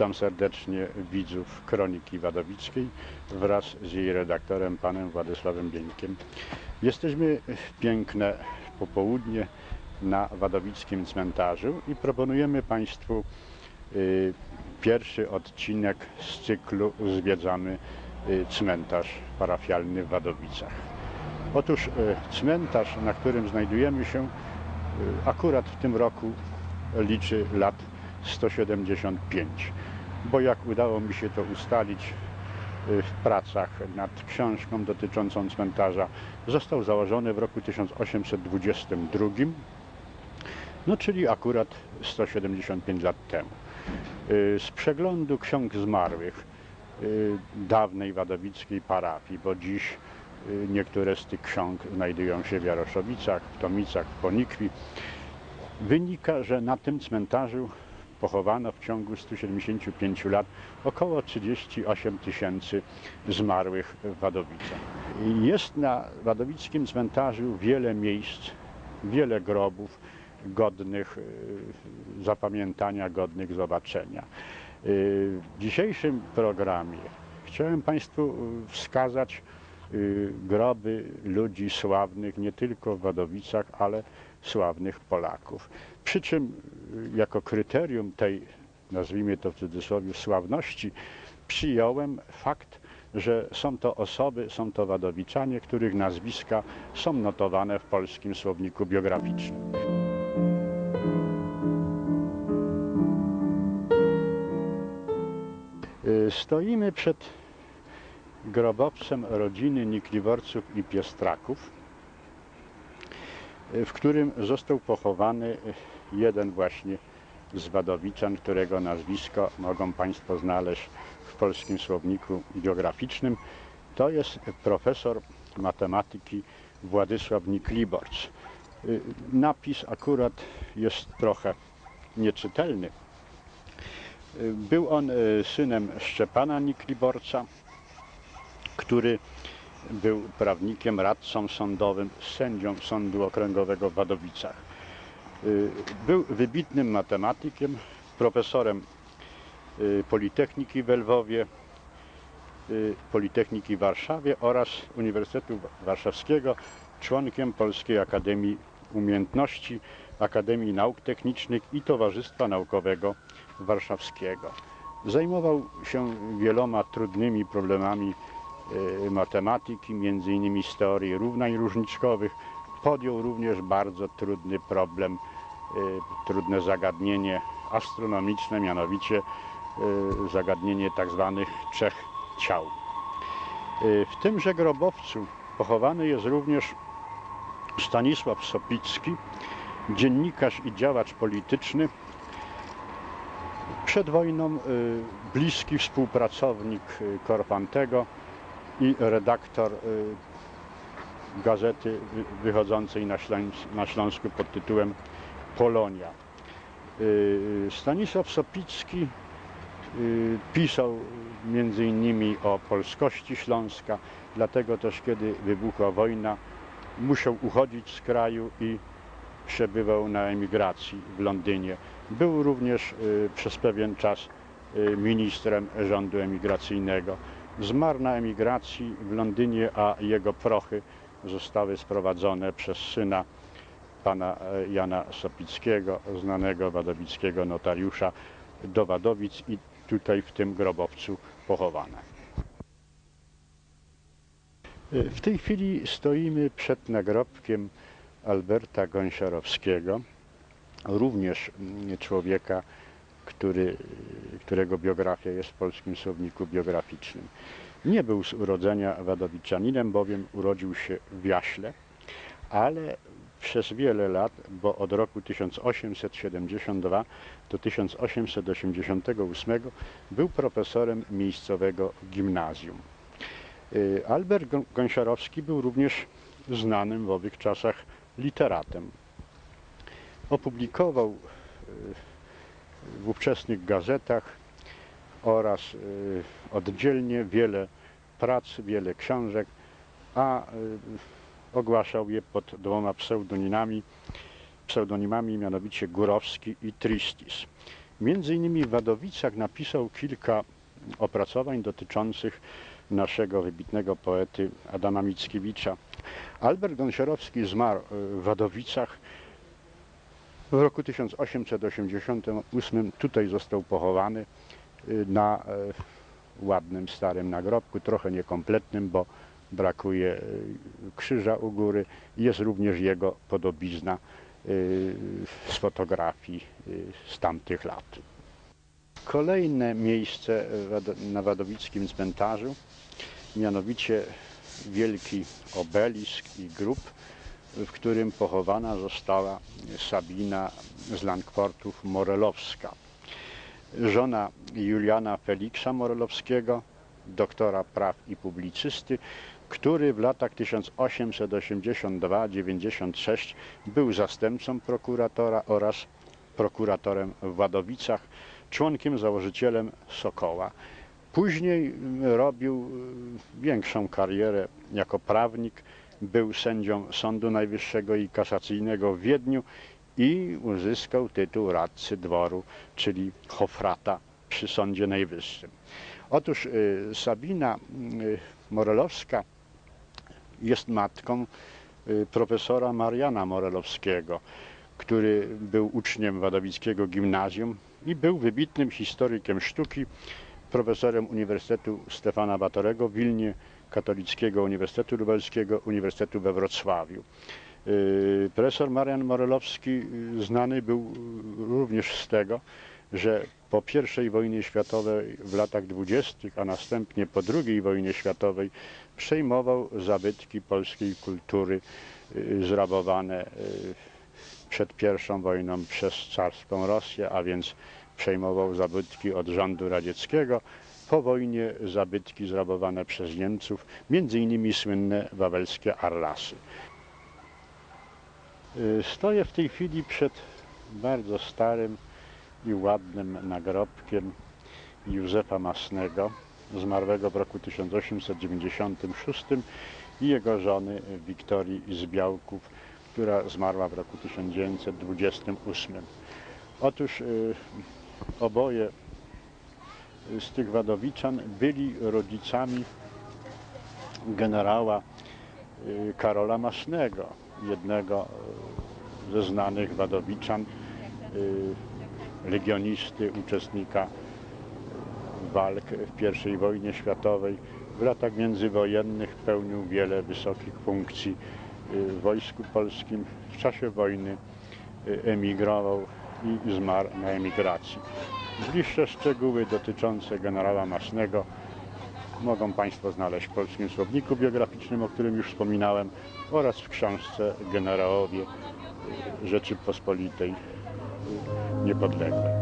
Witam serdecznie widzów Kroniki Wadowickiej wraz z jej redaktorem, panem Władysławem Bieńkiem. Jesteśmy w piękne popołudnie na Wadowickim Cmentarzu i proponujemy Państwu y, pierwszy odcinek z cyklu Zwiedzamy y, cmentarz parafialny w Wadowicach. Otóż y, cmentarz, na którym znajdujemy się, y, akurat w tym roku liczy lat 175, bo jak udało mi się to ustalić y, w pracach nad książką dotyczącą cmentarza, został założony w roku 1822, no czyli akurat 175 lat temu. Y, Z przeglądu ksiąg zmarłych y, dawnej wadowickiej parafii, bo dziś niektóre z tych ksiąg znajdują się w Jaroszowicach, w Tomicach, w Ponikwi, wynika, że na tym cmentarzu pochowano w ciągu 175 lat około 38 tysięcy zmarłych w Wadowicach. Jest na wadowickim cmentarzu wiele miejsc, wiele grobów godnych y, zapamiętania, godnych zobaczenia. Y, W dzisiejszym programie chciałem Państwu y, wskazać groby ludzi sławnych nie tylko w Wadowicach, ale sławnych Polaków. Przy czym y, jako kryterium tej, nazwijmy to w cudzysłowie, sławności, przyjąłem fakt, że są to osoby, są to wadowiczanie, których nazwiska są notowane w polskim słowniku biograficznym. Y, Stoimy przed grobowcem rodziny Nikliworców i Piestraków, w którym został pochowany jeden właśnie z Wadowiczan, którego nazwisko mogą Państwo znaleźć w polskim słowniku geograficznym. To jest profesor matematyki Władysław Nikliborc. Napis akurat jest trochę nieczytelny. Był on y, synem Szczepana Nikliborca, który był prawnikiem, radcą sądowym, sędzią Sądu Okręgowego w Wadowicach. Y, Był wybitnym matematykiem, profesorem y, Politechniki w Lwowie, y, Politechniki w Warszawie oraz Uniwersytetu Warszawskiego, członkiem Polskiej Akademii Umiejętności, Akademii Nauk Technicznych i Towarzystwa Naukowego Warszawskiego. Zajmował się wieloma trudnymi problemami matematyki, między innymi z teorii równań różniczkowych. Podjął również bardzo trudny problem, y, trudne zagadnienie astronomiczne, mianowicie y, zagadnienie tak zwanych trzech ciał. Y, W tymże grobowcu pochowany jest również Stanisław Sopicki, dziennikarz i działacz polityczny, przed wojną y, bliski współpracownik y, Korfantego i redaktor y, gazety wy- wychodzącej na, Śląs na Śląsku pod tytułem Polonia. Y, Stanisław Sopicki y, pisał między innymi o polskości Śląska, dlatego też kiedy wybuchła wojna musiał uchodzić z kraju i przebywał na emigracji w Londynie. Był również przez pewien czas ministrem rządu emigracyjnego. Zmarł na emigracji w Londynie, a jego prochy zostały sprowadzone przez syna pana e, Jana Sopickiego, znanego wadowickiego notariusza do Wadowic i tutaj w tym grobowcu pochowane. Y, W tej chwili stoimy przed nagrobkiem Alberta Gąsiorowskiego, również mm, człowieka, który, którego biografia jest w polskim słowniku biograficznym. Nie był z urodzenia wadowiczaninem, bowiem urodził się w Jaśle, ale przez wiele lat, bo od roku 1872 do 1888 był profesorem miejscowego gimnazjum. Y, Albert Gą- Gąsiorowski był również znanym w owych czasach literatem. Opublikował y, w ówczesnych gazetach oraz y, oddzielnie wiele prac, wiele książek, a y, ogłaszał je pod dwoma pseudonimami, pseudonimami mianowicie Górowski i Tristis. Między innymi w Wadowicach napisał kilka opracowań dotyczących naszego wybitnego poety Adama Mickiewicza. Albert Gąsiorowski zmarł w Wadowicach w roku 1888. Tutaj został pochowany y, na e, ładnym starym nagrobku, trochę niekompletnym, bo brakuje y, krzyża u góry. Jest również jego podobizna z fotografii y, z tamtych lat. Kolejne miejsce na wadowickim cmentarzu, mianowicie wielki obelisk i grób, w którym pochowana została Sabina z Langportów Morelowska żona Juliana Feliksa Morelowskiego, doktora praw i publicysty, który w latach 1882-96 był zastępcą prokuratora oraz prokuratorem w Wadowicach, członkiem założycielem Sokoła. Później robił większą karierę jako prawnik, był sędzią Sądu Najwyższego i Kasacyjnego w Wiedniu i uzyskał tytuł radcy dworu, czyli hofrata przy Sądzie Najwyższym. Otóż y, Sabina y, Morelowska jest matką y, profesora Mariana Morelowskiego, który był uczniem Wadowickiego Gimnazjum i był wybitnym historykiem sztuki, profesorem Uniwersytetu Stefana Batorego w Wilnie, Katolickiego Uniwersytetu Lubelskiego, Uniwersytetu we Wrocławiu. Y, Profesor Marian Morelowski y, znany był y, również z tego, że po I wojnie światowej w latach dwudziestych, a następnie po II wojnie światowej przejmował zabytki polskiej kultury zrabowane przed I wojną przez carską Rosję, a więc przejmował zabytki od rządu radzieckiego. Po wojnie zabytki zrabowane przez Niemców, między innymi słynne wawelskie Arlasy. Y, Stoję w tej chwili przed bardzo starym i ładnym nagrobkiem Józefa Masnego, zmarłego w roku 1896 i jego żony Wiktorii Zbiałków, która zmarła w roku 1928. Otóż y, oboje z tych Wadowiczan byli rodzicami generała y, Karola Masnego, jednego y, ze znanych Wadowiczan, y, legionisty, uczestnika walk w I wojnie światowej. W latach międzywojennych pełnił wiele wysokich funkcji w Wojsku Polskim. W czasie wojny emigrował i zmarł na emigracji. Bliższe szczegóły dotyczące generała Masnego mogą Państwo znaleźć w Polskim Słowniku Biograficznym, o którym już wspominałem, oraz w książce Generałowie Rzeczypospolitej Niepodległej.